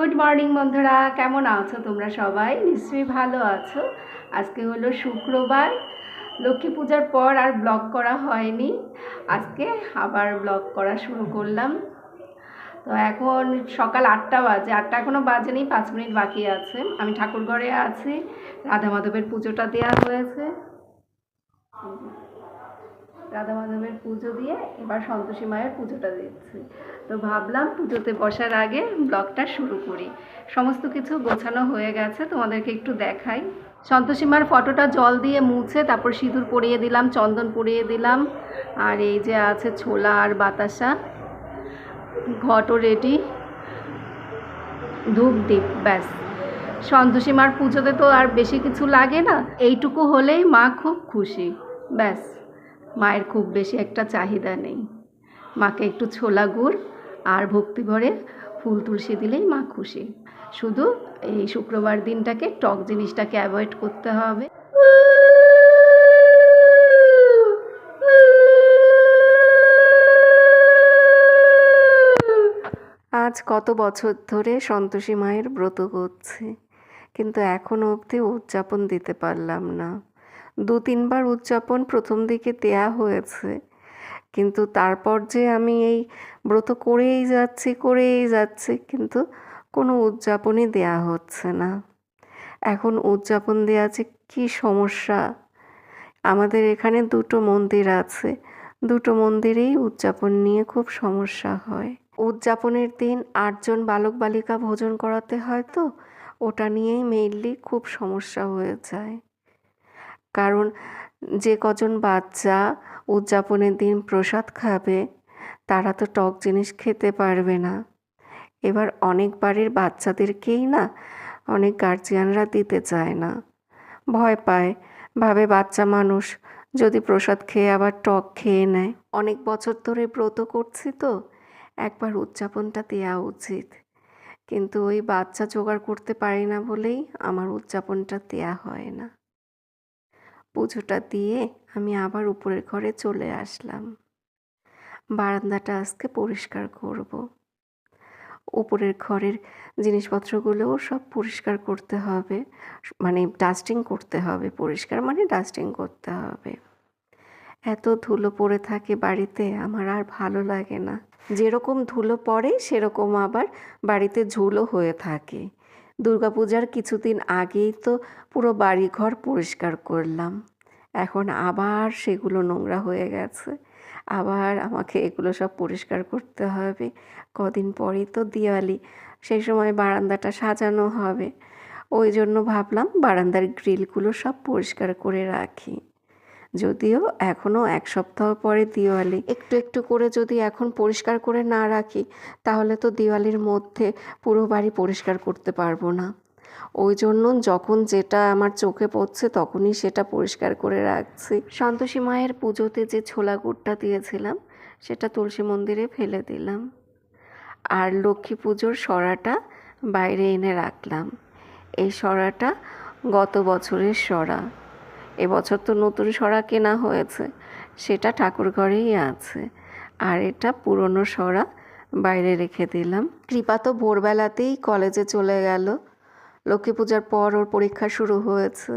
Good morning বন্ধুরা, কেমন আছো তোমরা সবাই? নিশ্চয়ই ভালো আছো। আজকে হলো শুক্রবার, লক্ষ্মী পূজার পর আর ব্লগ করা হয়নি। আজকে আবার ব্লগ করা শুরু করলাম। তো এখন সকাল আটটা বাজে, আটটা এখনও বাজেনি পাঁচ মিনিট বাকি আছে। আমি ঠাকুর ঘরে আছি, রাধা মাধবের পুজোটা দেওয়া হয়েছে। রাধা মাধবের পুজো দিয়ে এবার সন্তোষী মায়ের পুজোটা দিচ্ছি। তো ভাবলাম পুজোতে বসার আগে ব্লগটা শুরু করি। সমস্ত কিছু গোছানো হয়ে গেছে, তোমাদেরকে একটু দেখাই। সন্তোষী মার ফটোটা জল দিয়ে মুছে, তারপর সিঁদুর পরিয়ে দিলাম, চন্দন পরিয়ে দিলাম, আর এই যে আছে ছোলা আর বাতাসা। ঘটও রেডি ধূপ দ্বীপ ব্যাস। সন্তোষী মার পুজোতে তো আর বেশি কিছু লাগে না, এইটুকু হলেই মা খুব খুশি, ব্যাস। মায়ের খুব বেশি একটা চাহিদা নেই। মাকে একটু ছোলা গুড় আর ভক্তি ভরে ফুল তুলসী দিলেই মা খুশি। শুধু এই শুক্রবার দিনটাকে টক জিনিসটাকে অ্যাভয়েড করতে হবে। আজ কত বছর ধরে সন্তোষী মায়ের ব্রত করছি কিন্তু এখনও অবধি উদযাপন দিতে পারলাম না। দু তিনবার উদযাপন প্রথম দিকে দেয়া হয়েছে। কিন্তু তারপর যে আমি এই ব্রত করেই যাচ্ছি করেই যাচ্ছি, কিন্তু কোনো উদযাপনই দেয়া হচ্ছে না। এখন উদযাপন দেওয়া যে কী সমস্যা? আমাদের এখানে দুটো মন্দির আছে। দুটো মন্দিরেই উদযাপন নিয়ে খুব সমস্যা হয়। উদযাপনের দিন আটজন বালক বালিকা ভোজন করাতে হয় তো, ওটা নিয়েই মেইনলি খুব সমস্যা হয়ে যায়। কারণ যে কজন বাচ্চা উদযাপনের দিন প্রসাদ খাবে, তারা তো টক জিনিস খেতে পারবে না। এবার অনেক বাড়ির বাচ্চাদেরকেই না অনেক গার্জিয়ানরা দিতে চায় না। ভয় পায়, ভাবে বাচ্চা মানুষ যদি প্রসাদ খেয়ে আবার টক খেয়ে নেয়। অনেক বছর ধরে ব্রত করছি তো, একবার উদযাপনটা দেওয়া উচিত। কিন্তু ওই বাচ্চা জোগাড় করতে পারি না বলেই আমার উদযাপনটা দেয়া হয় না। পুজোটা দিয়ে আমি আবার উপরের ঘরে চলে আসলাম। বারান্দাটা আজকে পরিষ্কার করব। উপরের ঘরের জিনিসপত্রগুলোও সব পরিষ্কার করতে হবে। মানে ডাস্টিং করতে হবে, পরিষ্কার মানে ডাস্টিং করতে হবে। এত ধুলো পড়ে থাকে বাড়িতে, আমার আর ভালো লাগে না। যেরকম ধুলো পড়ে, সেরকম আবার বাড়িতে ঝুলো হয়ে থাকে। দুর্গাপূজার কিছুদিন আগেই তো পুরো বাড়িঘর পরিষ্কার করলাম। এখন আবার সেগুলো নোংরা হয়ে গেছে। আবার আমাকে এগুলো সব পরিষ্কার করতে হবে। কদিন পরেই তো দিওয়ালি, সেই সময় বারান্দাটা সাজানো হবে। ওই জন্য ভাবলাম বারান্দার গ্রিলগুলো সব পরিষ্কার করে রাখি। যদিও এখনও এক সপ্তাহ পরে দিওয়ালি। একটু একটু করে যদি এখন পরিষ্কার করে না রাখি তাহলে তো দিওয়ালির মধ্যে পুরো বাড়ি পরিষ্কার করতে পারব না। ওই জন্য যখন যেটা আমার চোখে পড়ছে তখনই সেটা পরিষ্কার করে রাখছি। সন্তোষী মায়ের পুজোতে যে ছোলা গুড়টা দিয়েছিলাম সেটা তুলসী মন্দিরে ফেলে দিলাম। আর লক্ষ্মী পুজোর সরাটা বাইরে এনে রাখলাম। এই সরাটা গত বছরের সরা। এবছর তো নতুন সরা কেনা হয়েছে। সেটা ঠাকুর ঘরেই আছে। আর এটা পুরনো সরা বাইরে রেখে দিলাম। কৃপা তো ভোরবেলাতেই কলেজে চলে গেল। লক্ষ্মী পূজার পর ওর পরীক্ষা শুরু হয়েছে।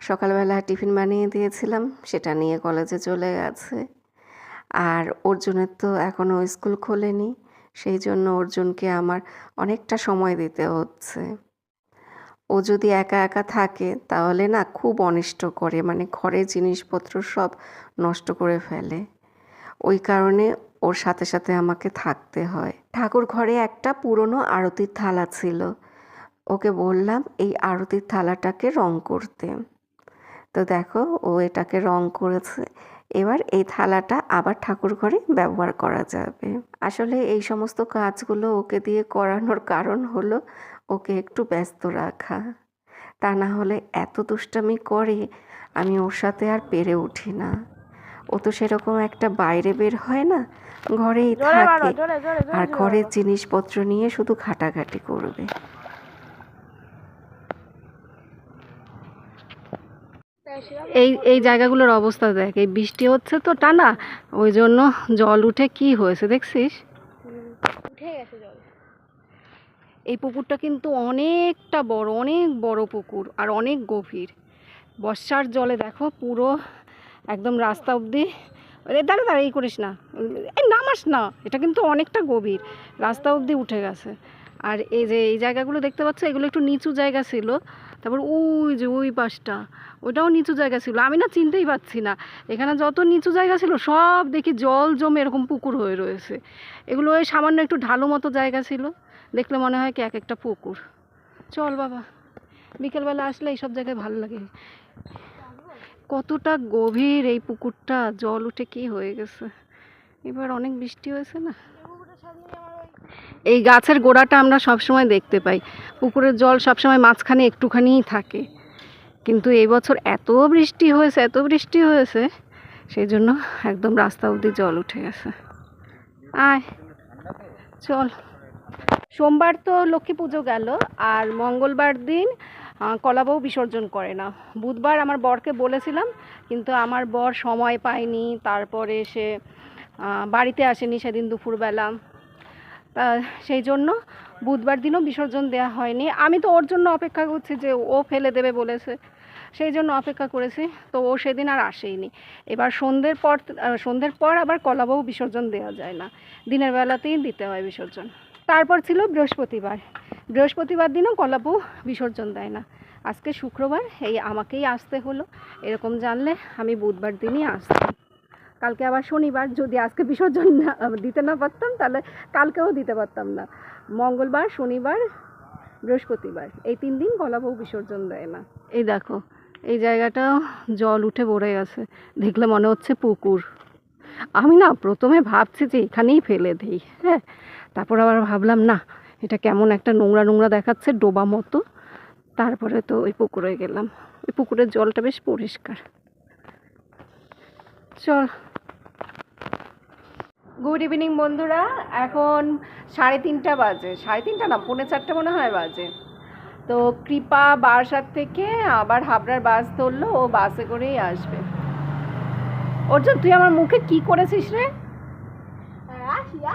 সকালবেলা টিফিন বানিয়ে দিয়েছিলাম, সেটা নিয়ে কলেজে চলে গেছে। আর অর্জুনের তো এখনও স্কুল খোলেনি, সেই জন্য অর্জুনকে আমার অনেকটা সময় দিতে হচ্ছে। ও যদি একা একা থাকে, তাহলে না খুব অনিষ্ট করে। মানে ঘরের জিনিসপত্র সব নষ্ট করে ফেলে। ওই কারণে ওর সাথে সাথে আমাকে থাকতে হয়। ঠাকুর ঘরে একটা পুরনো আরতির থালা ছিল। ওকে বললাম, এই আরতির থালাটাকে রং করতে। তো দেখো, ও এটাকে রং করেছে। এবার এই থালাটা আবার ঠাকুর ঘরে ব্যবহার করা যাবে। আসলে এই সমস্ত কাজগুলো ওকে দিয়ে করানোর কারণ হলো ওকে একটু ব্যস্ত রাখা। তা না হলে এত দুষ্টামি করে আমি ওর সাথে আর পেরে উঠি না। ও তো সেরকম একটা বাইরে বের হয় না ঘরেই থাকে। আর ঘরের জিনিসপত্র নিয়ে শুধু ঘাটাঘাটি করবে। এই এই জায়গাগুলোর অবস্থা দেখ এই বৃষ্টি হচ্ছে তো টানা ওই জন্য জল উঠে কি হয়েছে দেখছিস? উঠে গেছে জল। এই পুকুরটা কিন্তু অনেকটা বড়, অনেক বড় পুকুর আর অনেক গভীর। বর্ষার জলে দেখো পুরো একদম রাস্তা অবধি। দাঁড়া দাঁড়া, এই করিস না। এই নামাস না। এটা কিন্তু অনেকটা গভীর। রাস্তা অবধি উঠে গেছে। আর এই যে, এই জায়গাগুলো দেখতে পাচ্ছ, এগুলো একটু নিচু জায়গা ছিল। তারপর ওই যে, ওই পাশটা, ওটাও নিচু জায়গা ছিল। আমি না চিনতেই পারছি না। এখানে যত নিচু জায়গা ছিল, সব দেখি জল জমে এরকম পুকুর হয়ে রয়েছে। এগুলো ওই সামান্য একটু ঢালু মতো জায়গা ছিল। দেখলে মনে হয় কি এক একটা পুকুর। চল বাবা, বিকেলবেলা আসলে এইসব জায়গায় ভালো লাগে। কতটা গভীর এই পুকুরটা, জল উঠে কি হয়ে গেছে। এবার অনেক বৃষ্টি হয়েছে না? এই গাছের গোড়াটা আমরা সবসময় দেখতে পাই। পুকুরের জল সবসময় মাঝখানে একটুখানিই থাকে। কিন্তু এই বছর এত বৃষ্টি হয়েছে, এত বৃষ্টি হয়েছে, সেই জন্য একদম রাস্তা অবধি জল উঠে গেছে। আয়, চল। সোমবার তো লক্ষ্মী পুজো গেল, আর মঙ্গলবার দিন কলাবউ বিসর্জন করে না। বুধবার আমার বরকে বলেছিলাম, কিন্তু আমার বর সময় পায়নি, তারপরে সে বাড়িতে আসেনি সেদিন দুপুরবেলা। তা সেই জন্য বুধবার দিনও বিসর্জন দেওয়া হয়নি। আমি তো ওর জন্য অপেক্ষা করছি যে ও ফেলে দেবে বলেছে। সেই জন্য অপেক্ষা করেছি, তো ও সেদিন আর আসেইনি। এবার সন্ধ্যের পর সন্ধ্যের পর আবার কলাবউ বিসর্জন দেওয়া যায় না। দিনের বেলাতেই দিতে হয় বিসর্জন। তারপর ছিল বৃহস্পতিবার। বৃহস্পতিবার দিনও কলাবউ বিসর্জন দেয় না। আজকে শুক্রবার, এই আমাকেই আসতে হলো। এরকম জানলে আমি বুধবার দিনই আসতাম। কালকে আবার শনিবার, যদি আজকে বিসর্জন না, দিতে না পারতাম, তাহলে কালকেও দিতে পারতাম না। মঙ্গলবার, শনিবার, বৃহস্পতিবার, এই তিন দিন কলাবউ বিসর্জন দেয় না। এই দেখো, এই জায়গাটাও জল উঠে পড়ে গেছে। দেখলে মনে হচ্ছে পুকুর। আমি না প্রথমে ভাবছি যে এখানেই ফেলে দিই। হ্যাঁ তারপর আবার ভাবলাম, না, এটা কেমন একটা নোংরা নোংরা দেখাচ্ছে ডোবা মতো। তারপরে তো ওই পুকুরে গেলাম। ওই পুকুরের জলটা বেশ পরিষ্কার। চল। গুড ইভিনিং বন্ধুরা। এখন সাড়ে তিনটা বাজে। সাড়ে তিনটা না, পৌনে চারটে মনে হয় বাজে। তো কৃপা বারাসাত থেকে আবার হাবড়ার বাস ধরলো, ও বাসে করেই আসবে। অর্জুন, তুই আমার মুখে কি করেছিস রে?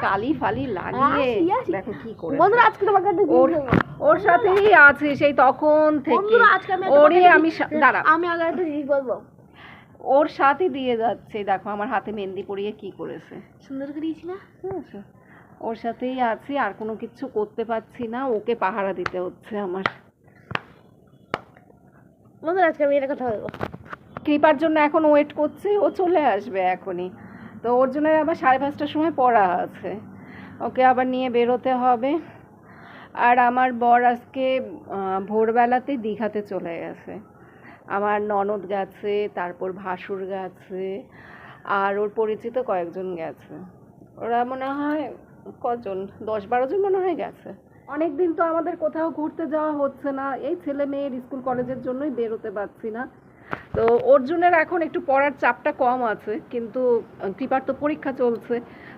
কালি ফালি লাগিয়ে। দেখো কি করে বন্ধুরা আজকে তোমাকে ওর ওর সাথেই আছে সেই তখন থেকে। ওরে আমি দাঁড়া। আমি আগে একটা জিনিস বলব। ওর সাথে দিয়ে যাচ্ছে দেখো আমার হাতে মেহেন্দি পরিয়ে কি করেছে। সুন্দর করে দিয়েছি না? ওর সাথেই আছি আর কোনো কিছু করতে পারছি না। ওকে পাহারা দিতে হচ্ছে আমার। বন্ধুরা আজকে আমি এটা কথা বলব। কৃপার জন্য এখন ওয়েট করছি। ও চলে আসবে এখনই। তো ওর জন্য আবার সাড়ে পাঁচটার সময় পড়া আছে। ওকে আবার নিয়ে বেরোতে হবে। আর আমার বর আজকে ভোরবেলাতে দীঘাতে চলে গেছে। আমার ননদ গেছে, তারপর ভাসুর গেছে, আর ওর পরিচিত কয়েকজন গেছে। ওরা মনে হয় কজন? দশ বারো জন মনে হয় গেছে। অনেক দিন তো আমাদের কোথাও ঘুরতে যাওয়া হচ্ছে না। এই ছেলে মেয়ের স্কুল কলেজের জন্যই বেরোতে পারছি না। তো অর্জুনের এখন একটু পড়ার চাপটা কম আছে কিন্তু কৃপার তো পরীক্ষা চলছে।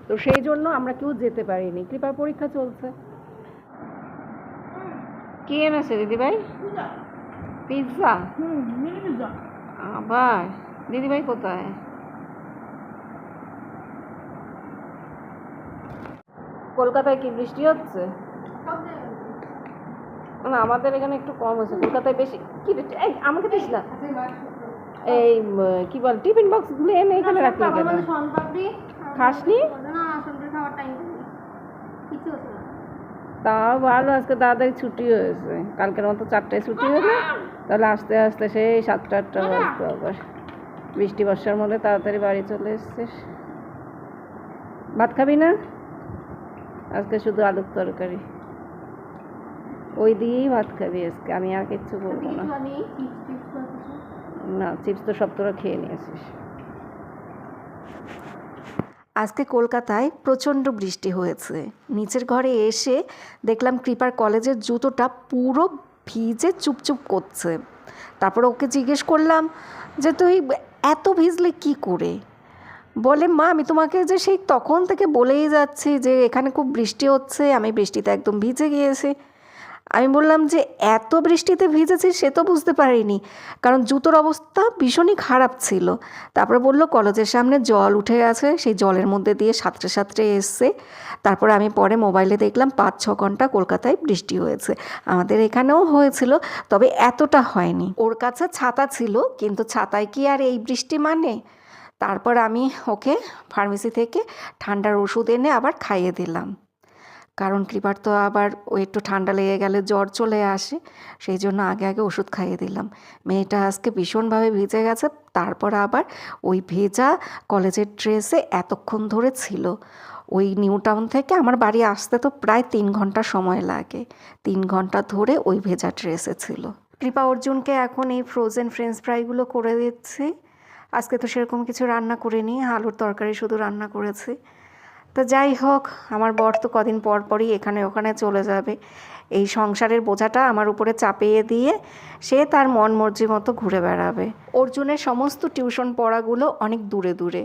তো সেই জন্য আমরা কেউ যেতে পারিনি। কৃপার পরীক্ষা চলছে। কি এনেছে দিদিভাই? পিৎজা। হুম আবার? দিদিভাই কোথায়? কলকাতায় কি বৃষ্টি হচ্ছে? না আমাদের এখানে একটু কম হচ্ছে কলকাতায় বেশি। কি এই আমাকে দিস না। এই উম, কি বল টিফিন বক্সগুলো এনে এখানে রাখলি কেন? খাসনি? না সোনপাপড়ি খাওয়ার টাইম কিছু হচ্ছে না। তাও ভালো আজকে তাড়াতাড়ি ছুটি হয়েছে। কালকের মতো চারটায় ছুটি হলে। তাহলে আস্তে আস্তে সেই সাতটা আটটা বাজতো আবার। বৃষ্টি বর্ষার মধ্যে তাড়াতাড়ি বাড়ি চলে এসছিস ভাত খাবি না? আজকে শুধু আলুর তরকারি। ওই দিয়েই ভাত খাবি আজকে আমি আর কিচ্ছু বলব না। না চিপস তো সব তোরা খেয়ে নিয়েছিস আজকে কলকাতায় প্রচণ্ড বৃষ্টি হয়েছে। নিচের ঘরে এসে দেখলাম কৃপার কলেজের জুতোটা পুরো ভিজে চুপচুপ করছে। তারপর ওকে জিজ্ঞেস করলাম যে তুই এত ভিজলে কি করে? বলে মা আমি তোমাকে যে সেই তখন থেকে বলেই যাচ্ছি যে এখানে খুব বৃষ্টি হচ্ছে আমি বৃষ্টিতে একদম ভিজে গিয়েছি। আমি বললাম যে, এত বৃষ্টিতে ভিজেছি সে তো বুঝতে পারিনি। কারণ জুতোর অবস্থা ভীষণই খারাপ ছিল। তারপরে বলল, কলেজের সামনে জল উঠে গেছে, সেই জলের মধ্যে দিয়ে সাঁতরে সাঁতরে এসছে। তারপরে আমি পরে মোবাইলে দেখলাম পাঁচ ছ ঘণ্টা কলকাতায় বৃষ্টি হয়েছে। আমাদের এখানেও হয়েছিল, তবে এতটা হয়নি। ওর কাছে ছাতা ছিল, কিন্তু ছাতায় কি আর এই বৃষ্টি মানে? তারপর আমি ওকে ফার্মেসি থেকে ঠান্ডার ওষুধ এনে আবার খাইয়ে দিলাম। কারণ কৃপার তো আবার ও একটু ঠান্ডা লেগে গেলে জ্বর চলে আসে, সেই জন্য আগে আগে ওষুধ খাইয়ে দিলাম। মেয়েটা আজকে ভীষণভাবে ভিজে গেছে, তারপর আবার ওই ভেজা কলেজের ড্রেসে এতক্ষণ ধরে ছিল। ওই নিউ টাউন থেকে আমার বাড়ি আসতে তো প্রায় তিন ঘণ্টা সময় লাগে, তিন ঘণ্টা ধরে ওই ভেজা ড্রেসে ছিল। কৃপা অর্জুনকে এখন এই ফ্রোজেন ফ্রেঞ্চ ফ্রাইগুলো করে দিচ্ছি। আজকে তো সেরকম কিছু রান্না করিনি, আলুর তরকারি শুধু রান্না করেছি। তো যাই হোক, আমার বর তো কদিন পর পরই এখানে ওখানে চলে যাবে। এই সংসারের বোঝাটা আমার উপরে চাপিয়ে দিয়ে সে তার মন মর্জি মতো ঘুরে বেড়াবে। অর্জুনের সমস্ত টিউশন পড়াগুলো অনেক দূরে দূরে।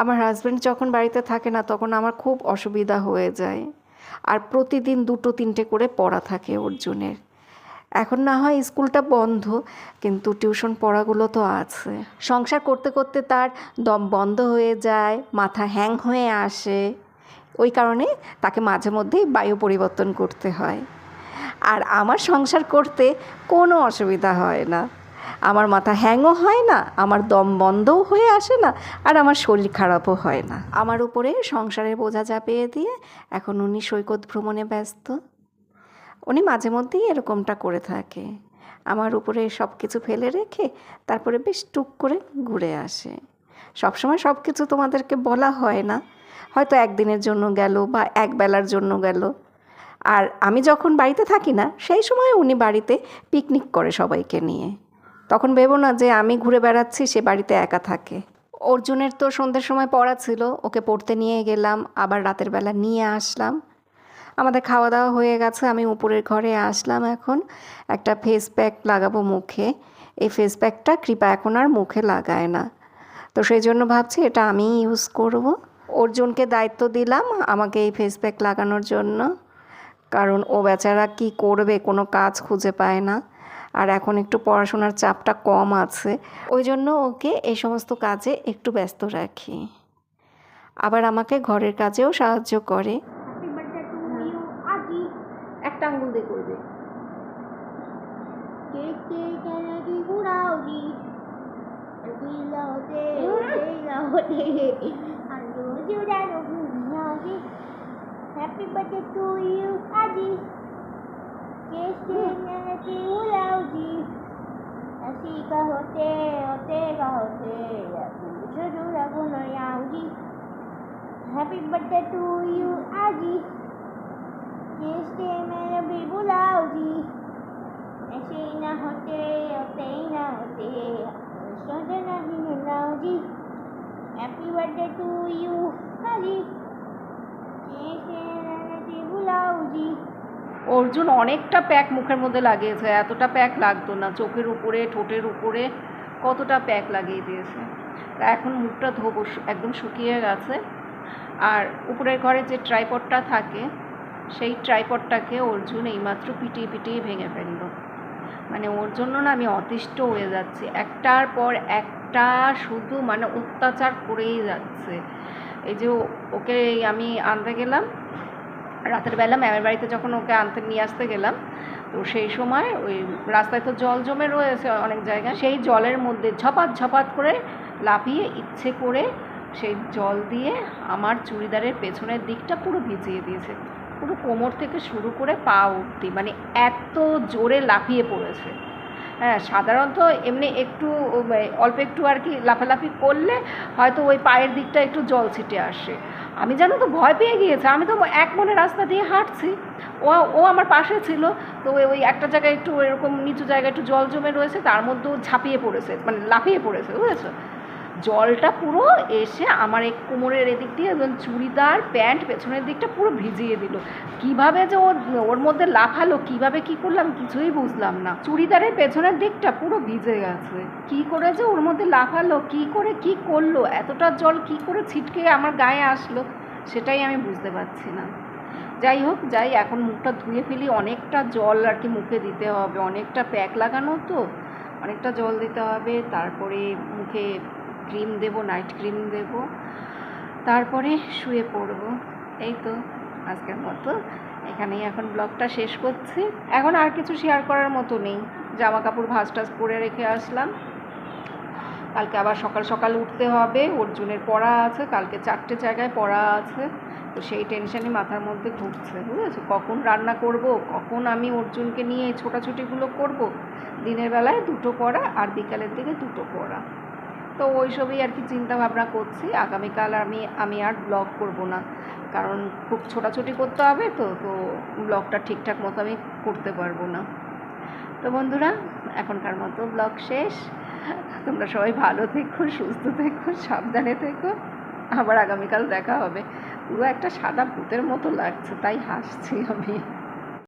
আমার হাজব্যান্ড যখন বাড়িতে থাকে না, তখন আমার খুব অসুবিধা হয়ে যায়। আর প্রতিদিন দুটো তিনটে করে পড়া থাকে অর্জুনের। এখন না হয় স্কুলটা বন্ধ, কিন্তু টিউশন পড়াগুলো তো আছে। সংসার করতে করতে তার দম বন্ধ হয়ে যায়, মাথা হ্যাং হয়ে আসে। ওই কারণে তাকে মাঝে মধ্যেই বায়ু পরিবর্তন করতে হয়। আর আমার সংসার করতে কোনো অসুবিধা হয় না। আমার মাথা হ্যাংও হয় না, আমার দম বন্ধও হয়ে আসে না, আর আমার শরীর খারাপও হয় না। আমার উপরে সংসারের বোঝা চাপিয়ে দিয়ে এখন উনি সৈকত ভ্রমণে ব্যস্ত। উনি মাঝে মধ্যেই এরকমটা করে থাকে। আমার উপরে সব কিছু ফেলে রেখে তারপরে বেশ টুক করে ঘুরে আসে। সবসময় সব কিছু তোমাদেরকে বলা হয় না। হয়তো একদিনের জন্য গেল বা এক বেলার জন্য গেল। আর আমি যখন বাড়িতে থাকি না, সেই সময় উনি বাড়িতে পিকনিক করে সবাইকে নিয়ে। তখন ভেবো না যে আমি ঘুরে বেড়াচ্ছি, সে বাড়িতে একা থাকে। অর্জুনের তো সন্ধ্যের সময় পড়া ছিল, ওকে পড়তে নিয়ে গেলাম, আবার রাতের বেলা নিয়ে আসলাম। আমাদের খাওয়া দাওয়া হয়ে গেছে, আমি উপরের ঘরে আসলাম এখন। একটা ফেস প্যাক লাগাবো মুখে। এই ফেস প্যাকটা কৃপা এখন আর মুখে লাগায় না। তো সেই জন্য ভাবছি এটা আমিই ইউজ করব। অর্জুনকে দায়িত্ব দিলাম আমাকে এই ফেস প্যাক লাগানোর জন্য। কারণ ও বেচারা কি করবে, কোনো কাজ খুঁজে পায় না। আর এখন একটু পড়াশোনার চাপটা কম আছে। ওই জন্য ওকে এই সমস্ত কাজে একটু ব্যস্ত রাখি। আবার আমাকে ঘরের কাজেও সাহায্য করে। देखते कलगी उड़ाओगी पीला होते पीला होते हम रोज उड़ानो घूमाओगे हैप्पी बर्थडे टू यू आजी कैसे कलगी उड़ाओगी ऐसी का होते होते का होते ज़रूर अब आऊँगी हैप्पी बर्थडे टू यू आजी कैसे मैं अभी बुलाओगी ऐसे ही ना होते होते ही ना होते सोचे नहीं मिलाओ जी हैप्पी बर्थडे टू यू आजी जिस डे मेरे भी बुलाओ जी অর্জুন অনেকটা প্যাক মুখের মধ্যে লাগিয়েছে এতটা প্যাক লাগতো না চোখের উপরে ঠোঁটের উপরে কতটা প্যাক লাগিয়ে দিয়েছে তা এখন মুখটা ধোবো শু- একদম শুকিয়ে গেছে আর উপরের ঘরে যে ট্রাইপডটা থাকে সেই ট্রাইপডটাকে অর্জুন এইমাত্র পিটিয়ে পিটিয়ে ভেঙে ফেললো মানে ওর জন্য না আমি অতিষ্ঠ হয়ে যাচ্ছি। একটার পর একটা শুধু মানে অত্যাচার করেই যাচ্ছে। এই যে ওকে আমি আনতে গেলাম, রাতের বেলা ম্যামের বাড়িতে যখন ওকে আনতে নিয়ে আসতে গেলাম, তো সেই সময় ওই রাস্তায় তো জল জমে রয়েছে অনেক জায়গায়, সেই জলের মধ্যে ঝপাত ঝপাত করে লাফিয়ে ইচ্ছে করে সেই জল দিয়ে আমার চুড়িদারের পেছনের দিকটা পুরো ভিজিয়ে দিয়েছে। পুরো কোমর থেকে শুরু করে পা অবধি মানে এত জোরে লাফিয়ে পড়েছে। হ্যাঁ সাধারণত এমনি একটু, অল্প একটু আর কি লাফালাফি করলে হয়তো ওই পায়ের দিকটা একটু জল ছিটে আসে। আমি জানো তো ভয় পেয়ে গিয়েছে, আমি তো এক মনে রাস্তা দিয়ে হাঁটছি। ও ও আমার পাশে ছিল, তো ওই- ওই একটা জায়গায় একটু এরকম নিচু জায়গায় একটু জল জমে রয়েছে, তার মধ্যেও ঝাঁপিয়ে পড়েছে মানে লাফিয়ে পড়েছে, বুঝেছ? জলটা পুরো এসে আমার এক কোমরের এদিক দিয়ে এবং চুড়িদার, প্যান্ট, পেছনের দিকটা পুরো ভিজিয়ে দিল। কীভাবে যে ওর ওর মধ্যে লাফালো, কীভাবে কি করলাম কিছুই বুঝলাম না। চুড়িদারের পেছনের দিকটা পুরো ভিজে গেছে। কি করে যে ওর মধ্যে লাফালো, কি করে কি করল, এতটা জল কি করে ছিটকে আমার গায়ে আসলো, সেটাই আমি বুঝতে পারছি না। যাই হোক, যাই, এখন মুখটা ধুয়ে ফেলি। অনেকটা জল আর কি মুখে দিতে হবে। অনেকটা প্যাক লাগানো তো, অনেকটা জল দিতে হবে। তারপরে মুখে ক্রিম দেব, নাইট ক্রিম দেব। তারপরে শুয়ে পড়ব। এই তো আজকের মতো। এখানেই এখন ব্লগটা শেষ করছি। এখন আর কিছু শেয়ার করার মতো নেই। জামা কাপড় ভাজ টাজ পরে রেখে আসলাম। কালকে আবার সকাল সকাল উঠতে হবে। অর্জুনের পড়া আছে, কালকে চারটে জায়গায় পড়া আছে। তো সেই টেনশনই মাথার মধ্যে ঘুরছে, বুঝেছ? কখন রান্না করব, কখন আমি অর্জুনকে নিয়ে ছোটাছুটিগুলো করব? দিনের বেলায় দুটো পড়া আর বিকালের দিকে দুটো পড়া। তো ওইসবই আর কি চিন্তা ভাবনা করছি। আগামীকাল আমি আমি আর ব্লগ করব না। কারণ খুব ছোটাছুটি করতে হবে তো তো ব্লগটা ঠিকঠাক মতো আমি করতে পারব না। তো বন্ধুরা, এখনকার মতো ব্লগ শেষ। তোমরা সবাই ভালো থেকো, সুস্থ থেকো, সাবধানে থেকো। আবার আগামীকাল দেখা হবে। পুরো একটা সাদা ভূতের মতো লাগছে, তাই হাসছি আমি।